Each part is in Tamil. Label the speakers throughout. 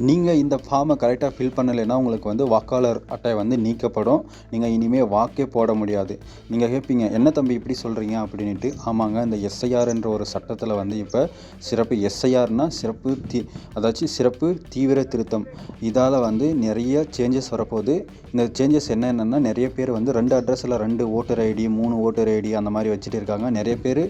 Speaker 1: நீங்கள் இந்த ஃபார்மை கரெக்டாக ஃபில் பண்ணலைன்னா உங்களுக்கு வந்து வாக்காளர் அட்டை வந்து நீக்கப்படும். நீங்கள் இனிமேல் வாக்கே போட முடியாது. நீங்கள் கேட்பீங்க என்ன தம்பி இப்படி சொல்கிறீங்க அப்படின்ட்டு ஆமாங்க இந்த எஸ்ஐஆர்ன்ற ஒரு சட்டத்தில் வந்து இப்போ சிறப்பு எஸ்ஐஆர்னால் சிறப்பு தீ அதாச்சும் சிறப்பு தீவிர திருத்தம். இதால் வந்து நிறைய சேஞ்சஸ் வரப்போகுது. இந்த சேஞ்சஸ் என்னென்னா நிறைய பேர் வந்து ரெண்டு அட்ரஸில் ரெண்டு ஓட்டர் ஐடி மூணு ஓட்டர் ஐடி அந்த மாதிரி வச்சுட்டு இருக்காங்க. நிறைய பேர்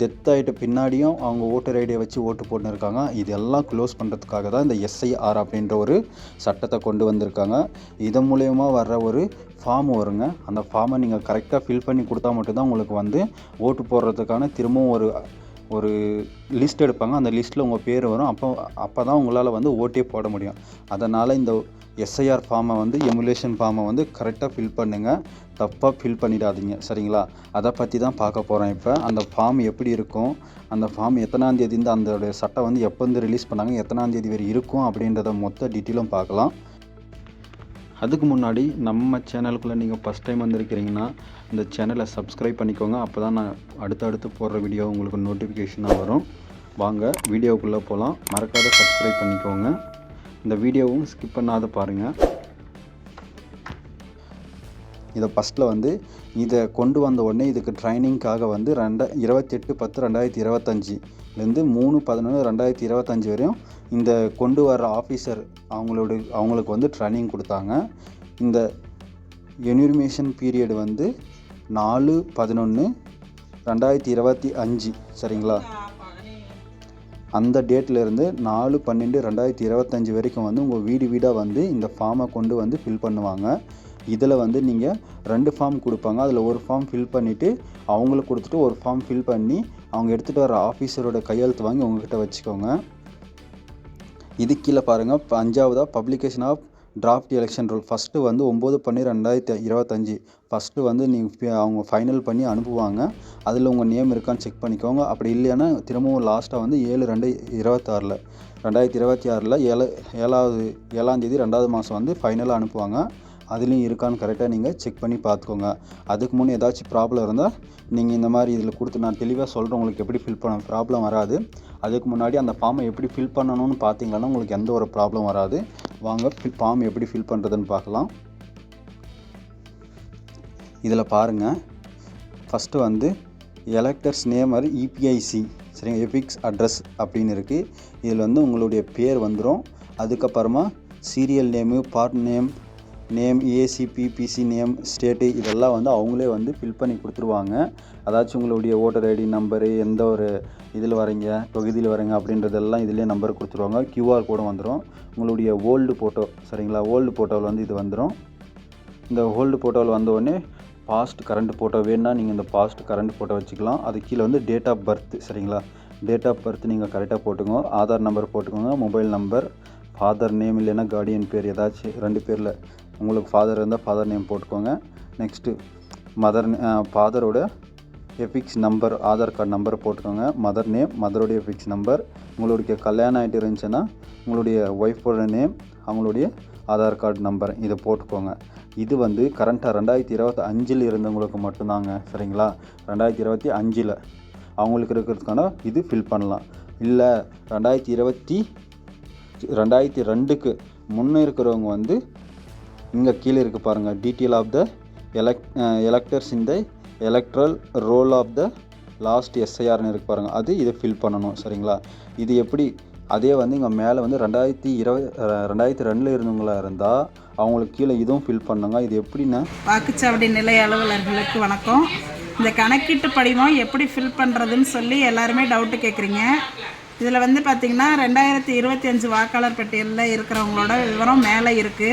Speaker 1: டெத் ஆகிட்ட பின்னாடியும் அவங்க ஓட்டர் ஐடியை வச்சு ஓட்டு போட்டுன்னு இருக்காங்க இதெல்லாம் க்ளோஸ் பண்ணுறதுக்காக தான் இந்த எஸ்ஐஆர் அப்படின்ற ஒரு சட்டத்தை கொண்டு வந்திருக்காங்க. இதன் மூலயமா வர்ற ஒரு ஃபார்ம் வருங்க. அந்த ஃபார்மை நீங்கள் கரெக்டாக ஃபில் பண்ணி கொடுத்தா மட்டும்தான் உங்களுக்கு வந்து ஓட்டு போடுறதுக்கான திரும்பவும் ஒரு ஒரு லிஸ்ட் எடுப்பாங்க. அந்த லிஸ்ட்டில் உங்கள் பேர் வரும். அப்போ அப்போ தான் உங்களால் வந்து ஓட்டே போட முடியும். அதனால் இந்த எஸ்ஐஆர் ஃபார்மை வந்து எமுலேஷன் ஃபார்மை வந்து கரெக்டாக ஃபில் பண்ணுங்கள் தப்பாக ஃபில் பண்ணிடாதீங்க. சரிங்களா? அதை பற்றி தான் பார்க்க போகிறோம் இப்போ. அந்த ஃபார்ம் எப்படி இருக்கும்? அந்த ஃபார்ம் எத்தனாந்தேதி இந்த அந்த சட்டம் வந்து எப்போ வந்து ரிலீஸ் பண்ணாங்க? எத்தனாந்தேதி வரை இருக்கும் அப்படின்றத மொத்த டீட்டெயிலும் பார்க்கலாம். அதுக்கு முன்னாடி நம்ம சேனலுக்குள்ளே நீங்கள் ஃபஸ்ட் டைம் வந்திருக்கிறீங்கன்னா இந்த சேனலை சப்ஸ்கிரைப் பண்ணிக்கோங்க. அப்போ தான் நான் அடுத்தடுத்து போடுற வீடியோ உங்களுக்கு நோட்டிஃபிகேஷனாக வரும். வாங்க வீடியோக்குள்ளே போகலாம் மறக்காத சப்ஸ்கிரைப் பண்ணிக்கோங்க. இந்த வீடியோவும் ஸ்கிப் பண்ணாத பாருங்கள் இதை ஃபஸ்ட்டில் வந்து இதை கொண்டு வந்த உடனே இதுக்கு ட்ரைனிங்க்காக வந்து ரெண்ட இருபத்தெட்டு பத்து ரெண்டாயிரத்தி இருபத்தஞ்சிலேருந்து மூணு பதினொன்று ரெண்டாயிரத்தி இருபத்தஞ்சி வரையும் இந்த கொண்டு வர்ற ஆஃபீஸர் அவங்களோட அவங்களுக்கு வந்து ட்ரைனிங் கொடுத்தாங்க. இந்த எனிர்மேஷன் பீரியட் வந்து நாலு பதினொன்று ரெண்டாயிரத்தி இருபத்தி அஞ்சு சரிங்களா? அந்த டேட்லேருந்து நாலு பன்னெண்டு ரெண்டாயிரத்தி இருபத்தஞ்சி வரைக்கும் வந்து உங்கள் வீடு வீடாக வந்து இந்த ஃபார்மை கொண்டு வந்து ஃபில் பண்ணுவாங்க. இதில் வந்து நீங்கள் ரெண்டு ஃபார்ம் கொடுப்பாங்க. அதில் ஒரு ஃபார்ம் ஃபில் பண்ணிவிட்டு அவங்களுக்கு கொடுத்துட்டு ஒரு ஃபார்ம் ஃபில் பண்ணி அவங்க எடுத்துகிட்டு வர ஆஃபீஸரோட கையெழுத்து வாங்கி உங்ககிட்ட வச்சுக்கோங்க. இது கீழே பாருங்கள் இப்போ அஞ்சாவதாக publication of draft election rule first வந்து ஒம்பது பண்ணி ரெண்டாயிரத்தி இருபத்தஞ்சி. ஃபஸ்ட்டு வந்து நீங்கள் அவங்க ஃபைனல் பண்ணி அனுப்புவாங்க. அதில் உங்கள் நேம் இருக்கான்னு செக் பண்ணிக்கோங்க. அப்படி இல்லைன்னா திரும்பவும் லாஸ்ட்டாக வந்து ஏழு ரெண்டு இருபத்தாறில். ரெண்டாயிரத்தி இருபத்தி ஆறில் ஏழு ஏழாவது ஏழாந்தேதி ரெண்டாவது மாதம் வந்து ஃபைனலாக அனுப்புவாங்க. அதுலேயும் இருக்கான்னு கரெக்டாக நீங்கள் செக் பண்ணி பார்த்துக்கோங்க. அதுக்கு முன்னே ஏதாச்சும் ப்ராப்ளம் இருந்தால் நீங்கள் இந்த மாதிரி இதில் கொடுத்து நான் தெளிவாக சொல்கிறேன் உங்களுக்கு எப்படி ஃபில் பண்ண ப்ராப்ளம் வராது. அதுக்கு முன்னாடி அந்த ஃபார்மை எப்படி ஃபில் பண்ணணும்னு பார்த்தீங்கன்னா உங்களுக்கு எந்த ஒரு ப்ராப்ளம் வராது. வாங்க ஃபார்ம் எப்படி ஃபில் பண்ணுறதுன்னு பார்க்கலாம். இதில் பாருங்கள் ஃபஸ்ட்டு வந்து எலக்டர்ஸ் நேம் அது இபிஐசி சரிங்க? எபிக்ஸ் அட்ரஸ் அப்படின்னு இருக்குது இதில் வந்து உங்களுடைய பேர் வந்துடும் அதுக்கப்புறமா serial name part name name ACP PC name state இதெல்லாம் வந்து அவங்களே வந்து ஃபில் பண்ணி கொடுத்துருவாங்க. அதாச்சும் உங்களுடைய ஓட்டர் ஐடி நம்பரு எந்த ஒரு இதில் வரீங்க தொகுதியில் வரீங்க அப்படின்றதெல்லாம் இதிலே நம்பர் கொடுத்துருவாங்க. கியூஆர் கோடும் வந்துடும் உங்களுடைய ஓல்டு ஃபோட்டோ சரிங்களா? ஓல்டு ஃபோட்டோவில் வந்து இது வந்துடும் இந்த ஓல்டு ஃபோட்டோவில் வந்த பாஸ்ட் கரண்ட் ஃபோட்டோ வேணுன்னா நீங்கள் இந்த பாஸ்ட் கரண்ட் ஃபோட்டோ வச்சுக்கலாம். அது கீழே வந்து டேட் ஆஃப் பர்த் சரிங்களா? டேட் ஆஃப் பர்த் நீங்கள் கரெக்டாக போட்டுக்கோங்க. ஆதார் நம்பர் போட்டுக்கோங்க மொபைல் நம்பர் ஃபாதர் நேம் இல்லைன்னா கார்டியன் பேர் ஏதாச்சும் ரெண்டு பேரில் உங்களுக்கு ஃபாதர் இருந்தால் ஃபாதர் நேம் போட்டுக்கோங்க. Next mother ஃபாதரோட EPIC number Aadhaar card number போட்டுக்கோங்க. மதர் நேம் மதருடைய எஃபிக்ஸ் நம்பர் உங்களுடைய கல்யாணம் ஆகிட்டு இருந்துச்சுன்னா உங்களுடைய ஒய்ஃபோட நேம் அவங்களுடைய ஆதார் கார்டு நம்பர் இதை போட்டுக்கோங்க. இது வந்து கரண்ட்டாக ரெண்டாயிரத்தி இருபத்தி அஞ்சில் இருந்தவங்களுக்கு மட்டும்தாங்க சரிங்களா? ரெண்டாயிரத்தி இருபத்தி அஞ்சில் அவங்களுக்கு இருக்கிறதுக்கான இது ஃபில் பண்ணலாம். இல்லை ரெண்டாயிரத்தி இருபத்தி ரெண்டாயிரத்தி ரெண்டுக்கு முன்னே இருக்கிறவங்க வந்து இங்கே கீழே இருக்குது பாருங்கள் டீட்டெயில் ஆஃப் த எலக் எலக்டர்ஸ் இந்த electoral roll of the last எஸ்ஐஆர்னு இருக்கு பாருங்கள் அது இதை ஃபில் பண்ணணும். சரிங்களா? இது எப்படி? அதே வந்து இங்கே மேலே வந்து ரெண்டாயிரத்தி இருபது ரெண்டாயிரத்தி ரெண்டில் இருந்தவங்களா இருந்தால் அவங்களுக்கு கீழே இதுவும் ஃபில் பண்ணுங்க. இது எப்படின்னா
Speaker 2: வாக்குச்சாவடி நிலைய அலுவலர்களுக்கு வணக்கம். இந்த கணக்கீட்டு படிவம் எப்படி ஃபில் பண்ணுறதுன்னு சொல்லி எல்லாருமே டவுட்டு கேட்குறீங்க இதில் வந்து பார்த்திங்கன்னா ரெண்டாயிரத்தி இருபத்தி அஞ்சு வாக்காளர் பட்டியலில் இருக்கிறவங்களோட விவரம் மேலே இருக்குது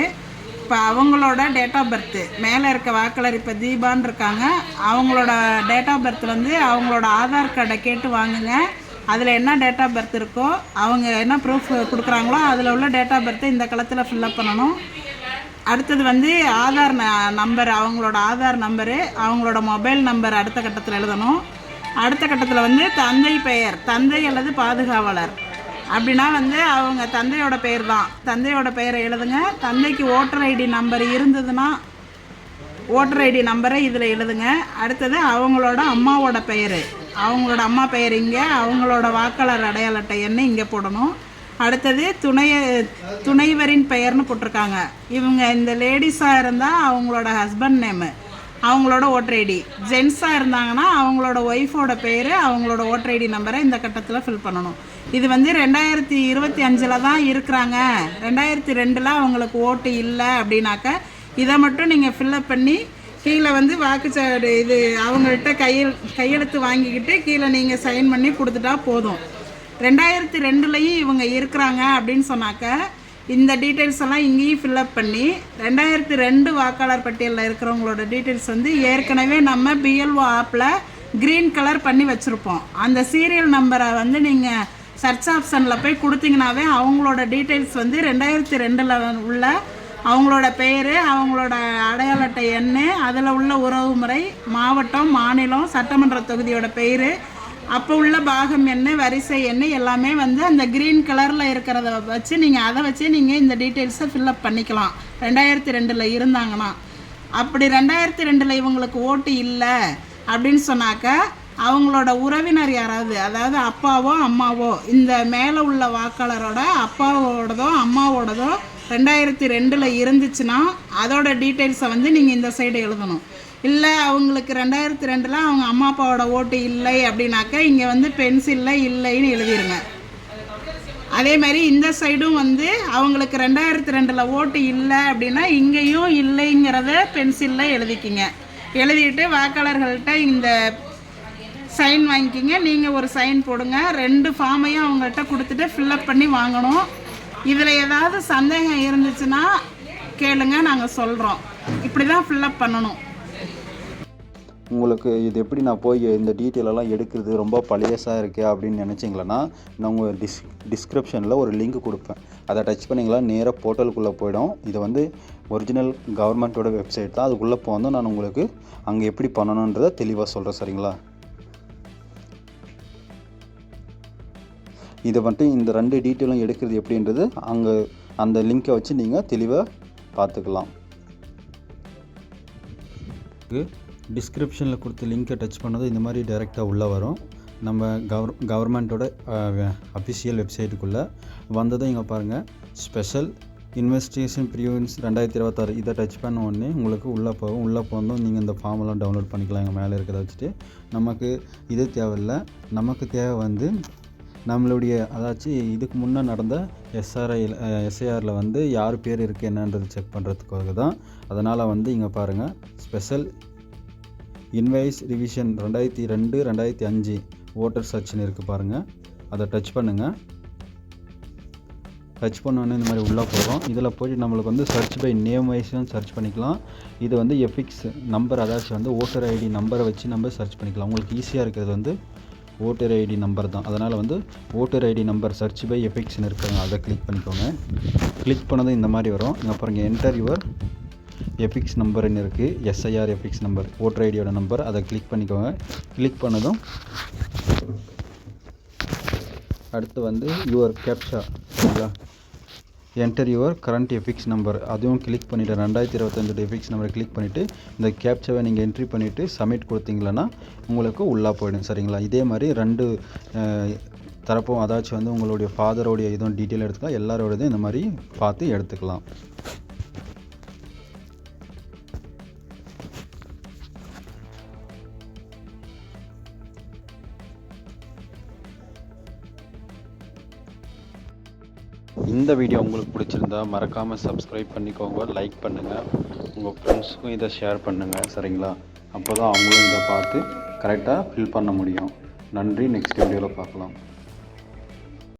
Speaker 2: இப்போ அவங்களோட டேட் ஆஃப் பர்த்து மேலே இருக்க வாக்காளர் இப்போ தீபான் இருக்காங்க. அவங்களோட டேட் ஆஃப் பர்த் வந்து அவங்களோட ஆதார் கார்டை கேட்டு வாங்குங்க. அதில் என்ன டேட் ஆஃப் பர்த் இருக்கோ அவங்க என்ன ப்ரூஃப் கொடுக்குறாங்களோ அதில் உள்ள டேட் ஆஃப் பர்த்தை இந்த களத்தில் ஃபில்லப் பண்ணணும். அடுத்தது வந்து ஆதார் ந- நம்பர் அவங்களோட ஆதார் நம்பரு அவங்களோட மொபைல் நம்பர் அடுத்த கட்டத்தில் எழுதணும். அடுத்த கட்டத்தில் வந்து தந்தை பெயர் தந்தை அல்லது பாதுகாவலர். அப்படின்னா வந்து அவங்க தந்தையோட பெயர் தான் தந்தையோட பெயரை எழுதுங்க. தந்தைக்கு ஓட்டர் ஐடி நம்பர் இருந்ததுன்னா ஓட்டர் ஐடி நம்பரை இதில் எழுதுங்க. அடுத்தது அவங்களோட அம்மாவோட பெயர். அவங்களோட அம்மா பெயர் இங்கே அவங்களோட வாக்காளர் அடையாள அட்டை இங்கே போடணும். அடுத்தது துணை துணைவரின் பெயர்னு போட்டிருக்காங்க. இவங்க இந்த லேடிஸாக இருந்தால் அவங்களோட ஹஸ்பண்ட் நேமு அவங்களோட ஓட்டர் ஐடி. ஜென்ஸாக இருந்தாங்கன்னா அவங்களோட ஒய்ஃபோட பேர் அவங்களோட ஓட்டர் ஐடி நம்பரை இந்த கட்டத்தில் ஃபில் பண்ணணும். இது வந்து ரெண்டாயிரத்தி இருபத்தி அஞ்சில் தான் இருக்கிறாங்க. ரெண்டாயிரத்தி ரெண்டில் அவங்களுக்கு ஓட்டு இல்லை அப்படின்னாக்க இதை மட்டும் நீங்கள் ஃபில்லப் பண்ணி கீழே வந்து வாக்குச்சாவடி இது அவங்கள்ட்ட கையெழு கையெழுத்து வாங்கிக்கிட்டு கீழே நீங்கள் சைன் பண்ணி கொடுத்துட்டா போதும். ரெண்டாயிரத்தி ரெண்டுலேயும் இவங்க இருக்கிறாங்க அப்படின்னு சொன்னாக்க இந்த டீட்டெயில்ஸ் எல்லாம் இங்கேயும் ஃபில்அப் பண்ணி ரெண்டாயிரத்தி ரெண்டு வாக்காளர் பட்டியலில் இருக்கிறவங்களோட டீட்டெயில்ஸ் வந்து ஏற்கனவே நம்ம பிஎல்ஓ ஆப்பில் க்ரீன் கலர் பண்ணி வச்சுருப்போம். அந்த சீரியல் நம்பரை வந்து நீங்கள் சர்ச் ஆப்ஷனில் போய் கொடுத்தீங்கனாவே அவங்களோட டீட்டெயில்ஸ் வந்து ரெண்டாயிரத்தி ரெண்டில் உள்ள அவங்களோட பெயர் அவங்களோட அடையாள அட்டை எண் அதில் உள்ள உறவு முறை மாவட்டம் மாநிலம் சட்டமன்ற தொகுதியோட பெயர் அப்போ உள்ள பாகம் என்ன வரிசை என்ன எல்லாமே வந்து அந்த க்ரீன் கலரில் இருக்கிறத வச்சு நீங்கள் அதை வச்சு நீங்கள் இந்த டீட்டெயில்ஸை ஃபில்அப் பண்ணிக்கலாம். ரெண்டாயிரத்தி ரெண்டில் இருந்தாங்கன்னா. அப்படி ரெண்டாயிரத்தி ரெண்டில் இவங்களுக்கு ஓட்டு இல்லை அப்படின்னு சொன்னாக்க அவங்களோட உறவினர் யாராவது அதாவது அப்பாவோ அம்மாவோ இந்த மேலே உள்ள வாக்காளரோட அப்பாவோடதோ அம்மாவோடதோ ரெண்டாயிரத்தி ரெண்டில் இருந்துச்சுன்னா அதோட டீட்டெயில்ஸை வந்து நீங்கள் இந்த சைடு எழுதணும். இல்லை அவங்களுக்கு ரெண்டாயிரத்தி ரெண்டில் அவங்க அம்மா அப்பாவோட ஓட்டு இல்லை அப்படின்னாக்கா இங்கே வந்து பென்சிலில் இல்லைன்னு எழுதிருங்க. அதே மாதிரி இந்த சைடும் வந்து அவங்களுக்கு ரெண்டாயிரத்தி ரெண்டில் ஓட்டு இல்லை அப்படின்னா இங்கேயும் இல்லைங்கிறத பென்சிலில் எழுதிக்கிங்க. எழுதிட்டு வாக்காளர்கள்ட்ட இந்த சைன் வாங்கிக்கிங்க. நீங்கள் ஒரு சைன் போடுங்க. ரெண்டு ஃபார்மையும் அவங்கள்ட்ட கொடுத்துட்டு ஃபில்லப் பண்ணி வாங்கணும். இதில் ஏதாவது சந்தேகம் இருந்துச்சுன்னா கேளுங்க நாங்கள் சொல்கிறோம் இப்படி தான் ஃபில்லப் பண்ணணும்.
Speaker 1: உங்களுக்கு இது எப்படி நான் போய் இந்த டீட்டெயிலெல்லாம் எடுக்கிறது? ரொம்ப பழையசாக இருக்குது அப்படின்னு நினச்சிங்களேன்னா நான் உங்கள் டிஸ் டிஸ்கிரிப்ஷனில் ஒரு லிங்க் கொடுப்பேன். அதை டச் பண்ணிங்களா? நேராக போர்ட்டலுக்குள்ளே போயிடும். இது வந்து ஒரிஜினல் கவர்மெண்ட்டோட வெப்சைட் தான். அதுக்குள்ளே போனால் நான் உங்களுக்கு அங்கே எப்படி பண்ணணுன்றதை தெளிவாக சொல்கிறேன் சரிங்களா? இதை மட்டும் இந்த ரெண்டு டீட்டெயிலும் எடுக்கிறது எப்படின்றது அங்கே அந்த லிங்க்கை வச்சு நீங்கள் தெளிவாக பார்த்துக்கலாம். டிஸ்கிரிப்ஷனில் கொடுத்த லிங்க்கை டச் பண்ணதும் இந்த மாதிரி டைரெக்டாக உள்ளே வரும். நம்ம கவர் கவர்மெண்ட்டோட அஃபிஷியல் வெப்சைட்டுக்குள்ளே வந்ததும் இங்கே பாருங்கள் ஸ்பெஷல் இன்வெஸ்டிகேஷன் ப்ரியூன்ஸ் ரெண்டாயிரத்தி இருபத்தாறு. இதை டச் பண்ண உடனே உங்களுக்கு உள்ளே போகும் உள்ளே போனதும் நீங்கள் இந்த ஃபார்மெல்லாம் டவுன்லோட் பண்ணிக்கலாம். எங்கள் மேலே இருக்கிறத வச்சுட்டு நமக்கு இது தேவையில்லை. நமக்கு தேவை வந்து நம்மளுடைய அதாச்சும் இதுக்கு முன்னே நடந்த எஸ்ஆர்ஐ எஸ்ஐஆரில் வந்து யார் பேர் இருக்குது என்னன்றது செக் பண்ணுறதுக்காக தான் அதனால் வந்து இங்கே பாருங்கள் ஸ்பெஷல் இன்வைஸ் ரிவிஷன் ரெண்டாயிரத்தி ரெண்டு ரெண்டாயிரத்தி அஞ்சு ஓட்டர் சர்ச்னு இருக்குது பாருங்கள் அதை டச் பண்ணுங்கள் டச் பண்ணோன்னே இந்த மாதிரி உள்ளே போகிறோம் இதில் போய்ட்டு நம்மளுக்கு வந்து சர்ச் பை நேம் வைஸும் சர்ச் பண்ணிக்கலாம். இது வந்து எஃபிக்ஸ் நம்பர் அதாச்சும் வந்து ஓட்டர் ஐடி நம்பரை வச்சு நம்ம சர்ச் பண்ணிக்கலாம். உங்களுக்கு ஈஸியாக இருக்கிறது வந்து ஓட்டர் ஐடி நம்பர் தான். அதனால் வந்து voter ID number search by எஃபிக்ஸ்னு இருக்காங்க அதை கிளிக் பண்ணிக்கோங்க. கிளிக் பண்ணதும் இந்த மாதிரி வரும். இங்கே பாருங்க என்டர் யுவர் எஃபிக்ஸ் நம்பர்னு இருக்குது எஸ்ஐஆர் எஃபிக்ஸ் நம்பர் ஓட்டர் ஐடியோட நம்பர் அதை கிளிக் பண்ணிக்கோங்க. கிளிக் பண்ணதும் அடுத்து வந்து யுவர் கேப்ஷா சரிங்களா? Enter your current EPIC number அதுவும் கிளிக் பண்ணிவிட்டு ரெண்டாயிரத்தி இருபத்தஞ்சோட எஃபிக்ஸ் நம்பரை கிளிக் பண்ணிவிட்டு இந்த கேப்சாவை நீங்கள் என்ட்ரி பண்ணிவிட்டு சப்மிட் கொடுத்தீங்களன்னா உங்களுக்கு உள்ளே போயிடும். சரிங்களா? இதே மாதிரி ரெண்டு தரப்பும் அதாச்சும் வந்து உங்களுடைய ஃபாதரோடைய இதுவும் டீட்டெயில் எடுத்துக்கலாம் எல்லாரோடதும் இந்த மாதிரி பார்த்து எடுத்துக்கலாம். இந்த வீடியோ உங்களுக்கு பிடிச்சிருந்தா மறக்காமல் சப்ஸ்கிரைப் பண்ணிக்கோங்க லைக் பண்ணுங்கள் உங்கள் ஃப்ரெண்ட்ஸுக்கும் இதை ஷேர் பண்ணுங்கள் சரிங்களா? அப்போ தான் அவங்களும் இதை பார்த்து கரெக்டாக ஃபில் பண்ண முடியும். நன்றி நெக்ஸ்ட் வீடியோவில் பார்க்கலாம்.